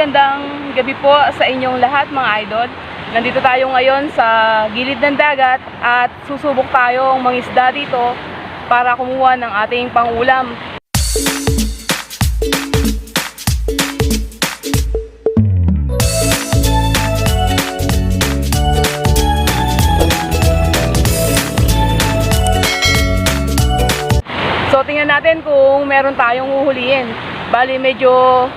magandang gabi po sa inyong lahat mga idol. Nandito tayo ngayon sa gilid ng dagat at susubok tayong mangisda dito para kumuha ng ating pangulam. So tingnan natin kung meron tayong huhulihin. Bali medyo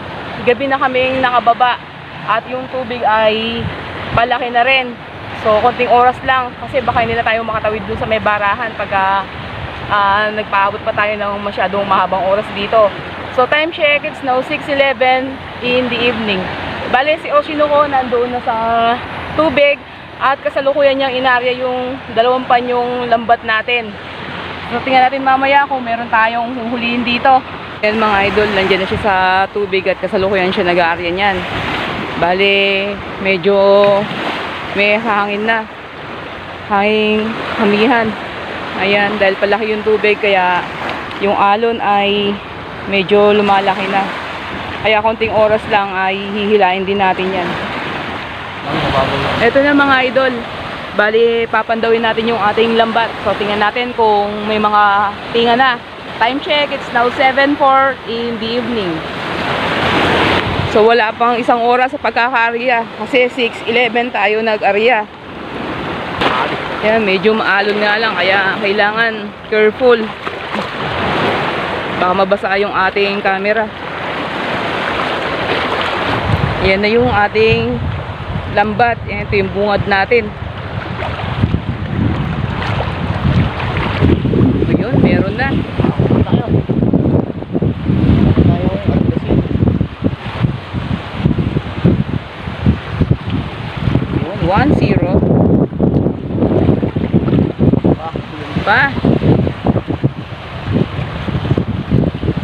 gabi na kaming nakababa at yung tubig ay palaki na rin. So konting oras lang kasi baka hindi na tayo makatawid dun sa may barahan pagka ah, nagpaabot pa tayo ng masyadong mahabang oras dito. So time check, it's now 6.11 in the evening. Bale si Oshinoko nandoon na sa tubig at kasalukuyan niyang inarya yung dalawang panyong lambat natin. So, tingnan natin mamaya kung meron tayong huhulihin dito. Yan mga idol, nandiyan na siya sa tubig at kasalukuyan siya nag-aarya niyan. Bale, medyo may hangin na. Hangin, hamihan. Ayan, dahil palaki yung tubig kaya yung alon ay medyo lumalaki na. Kaya konting oras lang ay hihilain din natin yan. Ito na mga idol. Bali, papandawin natin yung ating lambat. So, tingnan natin kung may mga tinga na. Time check, it's now 7.04 in the evening. So, wala pang isang oras sa pagkakaarya. Kasi 6.11 tayo nag-arya. Yan, medyo maalon nga lang. Kaya kailangan careful. Baka mabasa yung ating camera. Yan na yung ating lambat. Ito yung bungad natin. Ayun, meron na. Yun, 1-0. Pa.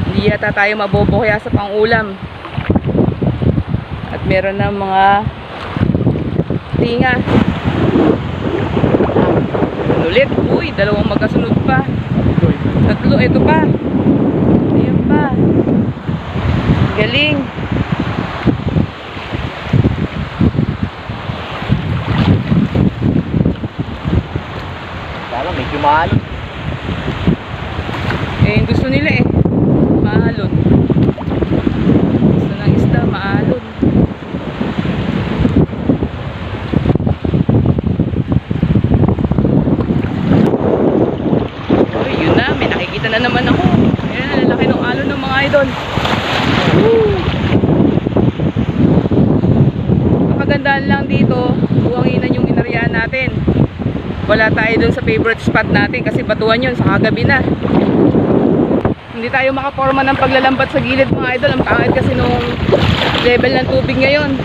Hindi yata tayo mabobo kaya sa pangulam. At meron na mga tinga. Ulit. Uy, dalawang magkasunod pa. Tatlo, ito pa. Ayan pa. Galing. Mahal. Eh, gusto nila eh. Maalon. Gusto ng isda, maalon. Uy, yun na. May nakikita na naman ako. Ayan, ang lalaki ng alon ng mga idol. Woo! Ang kagandahan lang dito, buwanginan yung inariyahan natin. Wala tayo dun sa favorite spot natin kasi batuan yun sa kagabi na. Hindi tayo makaporma ng paglalambat sa gilid mga idol. Ang pangit kasi nung level ng tubig ngayon.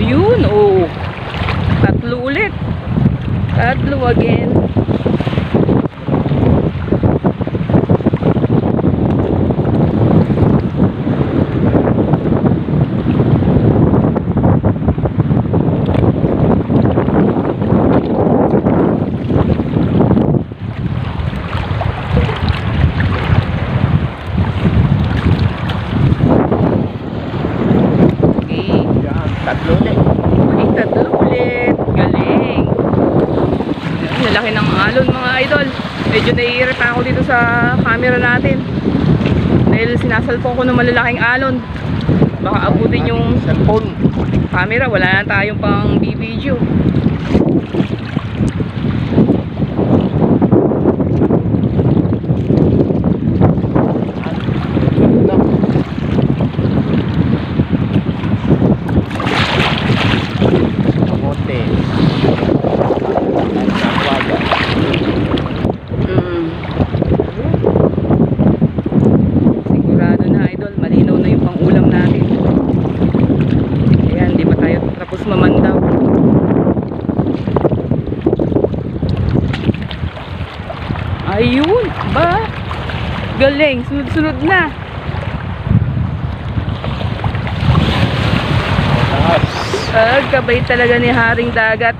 Yun, oh. Tatlo ulit. Tatlo again. Okay. Yan, tatlo ulit. Uy, tatlo ulit. Galing. Ayan, Lalaki ng alon mga idol. Medyo naiirita ako dito sa camera natin. Dahil sinasalpong ko ng malalaking alon. Baka abutin yung cellphone. camera. Wala na tayong pang video. Malinaw na yung pangulam natin. Ayan, di pa tayo tapos mamandaw. Ayun, ba? Galing, sunod-sunod na. Taas. Ah, talaga ni Haring Dagat.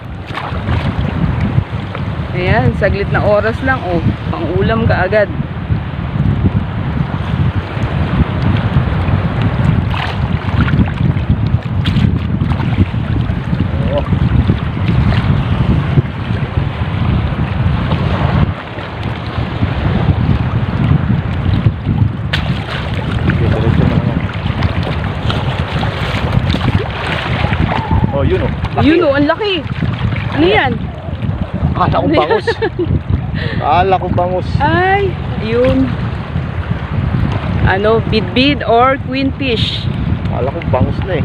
Ayan, saglit na oras lang. Oh, pang ulam ka agad. Oo. Okay, diretso na ako. Oh, yun oh. Laki. Yun oh, ang laki. Ano yan? Akala ko bangus. Akala ko bangus. Ay, yun. Ano, bidbid or queen fish. Akala ko bangus na eh.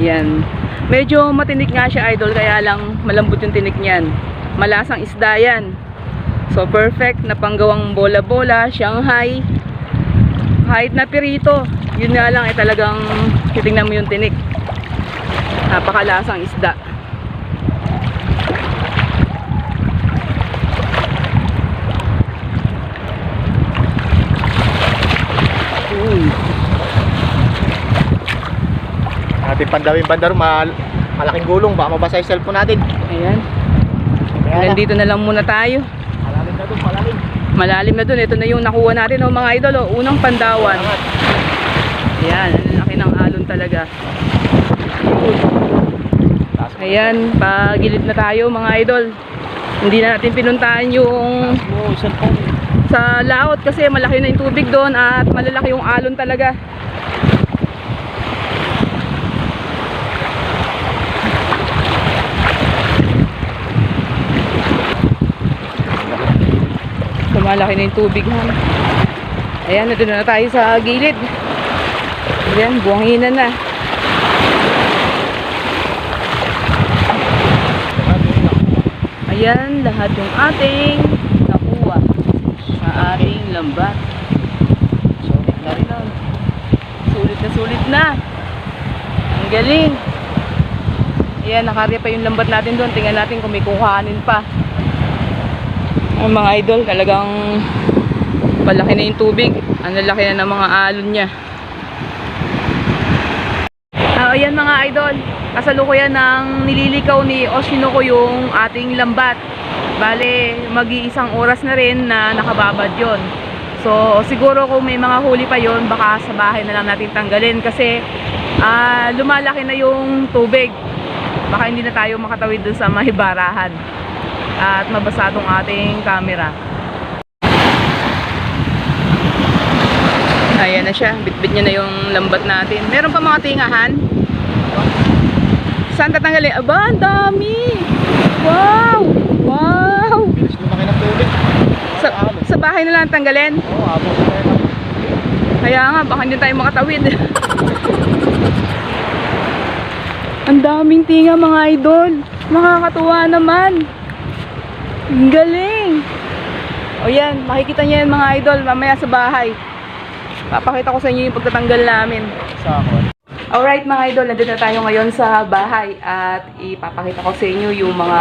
Yan. Medyo matinik nga siya, idol, kaya lang malambot yung tinik niyan. Malasang isda yan. So, perfect na panggawang bola-bola, Shanghai. Kahit na pirito, yun nga lang ay talagang titingnan mo yung tinik. Napakalasang isda. Uy. Ating pandawin bandar, mal malaking gulong. Baka mabasa yung cellphone natin. Ayan. Kaya na. Nandito na lang muna tayo. Malalim na doon, malalim. Malalim na dun. Ito na yung nakuha natin, oh, mga idol. Oh. Unang pandawan. Ayan, laki ng alon talaga. Ayan, pagilid na tayo, mga idol. Hindi na natin pinuntahan yung sa laot kasi malaki na yung tubig doon at malalaki yung alon talaga. Lumalaki na yung tubig ha. Ayan, nandun na tayo sa gilid. Ayan, buhangin na. Ayan, lahat yung ating nakuha sa ating lambat. Sulit na rin. Sulit na sulit na. Ang galing. Ayan, nakarya pa yung lambat natin doon. Tingnan natin kung may kuhanin pa. Ang mga idol, talagang palaki na yung tubig. Ang lalaki na ng mga alon niya. Ah, ayan mga idol, kasalukuyan ng nililikaw ni Oshinoko yung ating lambat. Bale, mag-iisang oras na rin na nakababad yon. So, siguro kung may mga huli pa yon baka sa bahay na lang natin tanggalin kasi ah, lumalaki na yung tubig. Baka hindi na tayo makatawid dun sa mahibarahan at mabasadong ating camera. Ayan na siya. Bitbit niya na yung lambat natin. Meron pa mga tingahan. Saan tatanggalin? Aba, ang dami! Wow! Wow! Bilis lumaki ng tubig. Sa, sa bahay na lang tanggalin. Oo, oh, yun. Kaya nga, baka hindi tayo makatawid. ang daming tinga mga idol. Nakakatuwa naman. Ang galing. O yan, makikita niyo yan mga idol mamaya sa bahay. Papakita ko sa inyo yung pagtatanggal namin. Sa ako. Alright mga idol, nandito na tayo ngayon sa bahay at ipapakita ko sa inyo yung mga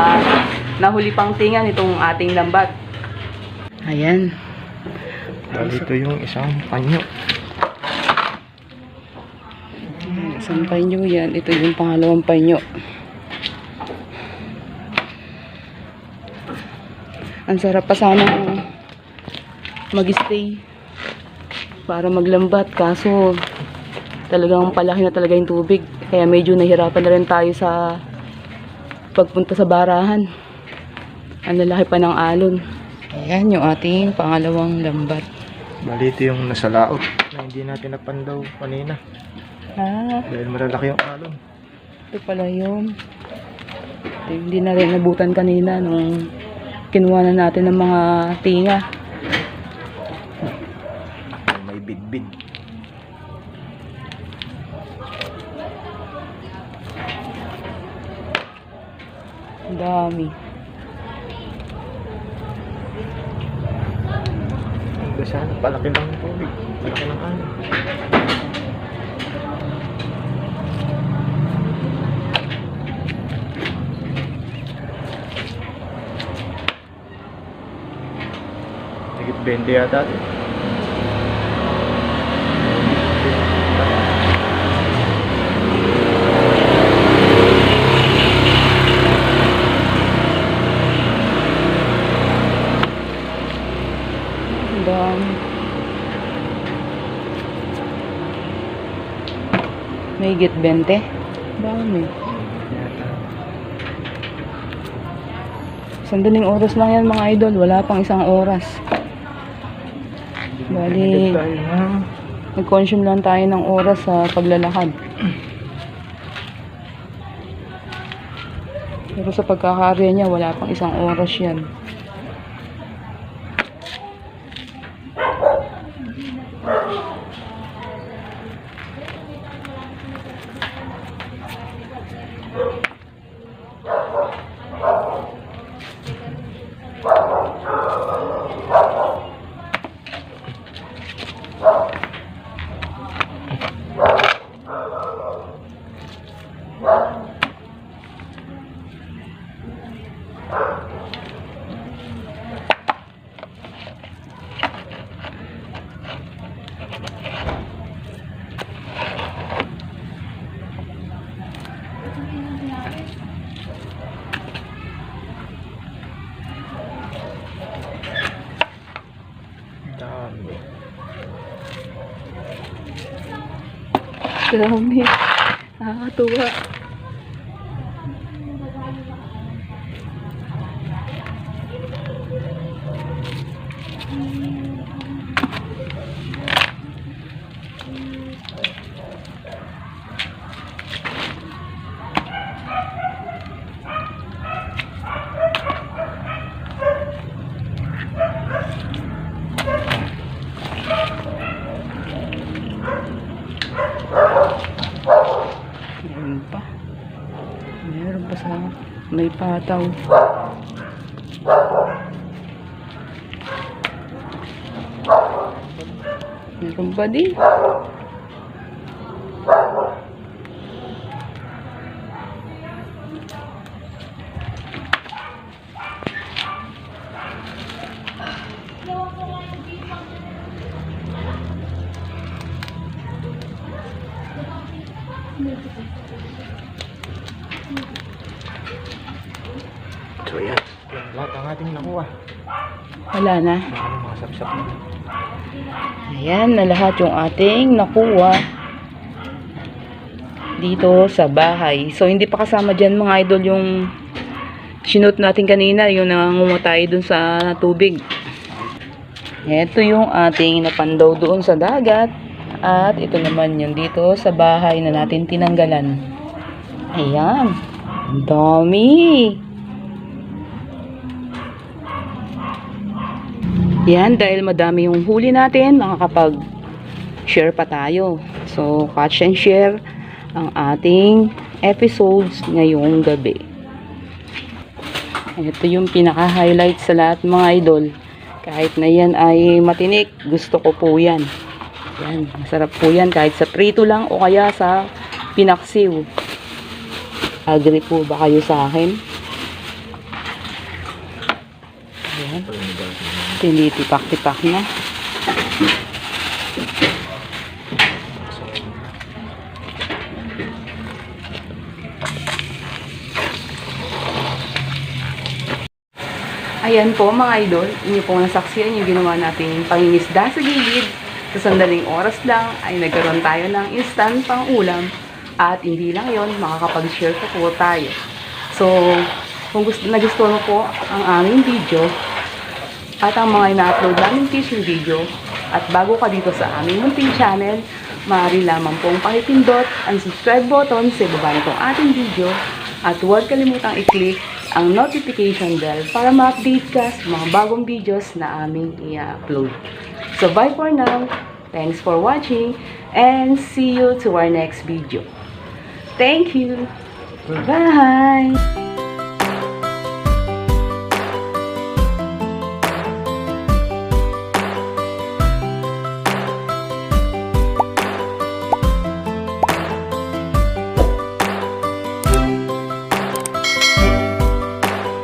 nahuli pang tinga nitong ating lambat. Ayan. Dito yung isang panyo. Isang panyo yan. Ito yung pangalawang panyo. Ang sarap pa sana mag-stay para maglambat. Kaso talagang palaki na talaga yung tubig. Kaya medyo nahirapan na rin tayo sa pagpunta sa barahan. Ang lalaki pa ng alon. Ayan yung ating pangalawang lambat. Bali ito yung nasa laot na hindi natin napandaw kanina. Ah, Dahil malalaki yung alon. Ito pala yun. Ito, hindi na rin nabutan kanina nung kinuha na natin ng mga tinga. May bidbid. Ang dami. Kasi ano, palaki lang yung tubig. Palaki ng alon. 20 yata. dami. May git 20. Dami. Sandaling oras lang yan mga idol. Wala pang isang oras. Bali, nag-consume lang tayo ng oras sa paglalakad. Pero sa pagkakarya niya, wala pang isang oras yan. Dami. Nakakatuwa. Meron pa. Meron pa sa may pataw. Meron pa din. So yan. Ating nakuha. Wala na. Ano mga sapsap na. Ayan na lahat yung ating nakuha dito sa bahay. So, hindi pa kasama dyan mga idol yung sinot natin kanina, yung nangangumatay dun sa tubig. Ito yung ating napandaw doon sa dagat. At ito naman yung dito sa bahay na natin tinanggalan. Ayan. Ang dami. Yan, dahil madami yung huli natin, makakapag-share pa tayo. So, catch and share ang ating episodes ngayong gabi. Ito yung pinaka-highlight sa lahat mga idol. Kahit na yan ay matinik, gusto ko po yan. Yan, masarap po yan kahit sa prito lang o kaya sa pinaksiw. Agree po ba kayo sa akin? Ayan. Tinitipak-tipak na. Ayan po mga idol, inyo pong nasaksiyan yung ginawa natin pangingisda sa gilid. Sa sandaling oras lang ay nagkaroon tayo ng instant pang ulam at hindi lang yon makakapag-share pa po tayo. So, kung gusto, nagustuhan mo po ang aming video, at ang mga ina-upload namin fishing video at bago ka dito sa aming munting channel, maaari lamang pong pakipindot ang subscribe button sa baba nitong ating video at huwag kalimutang i-click ang notification bell para ma-update ka sa mga bagong videos na aming i-upload. So bye for now. Thanks for watching and see you to our next video. Thank you. Bye!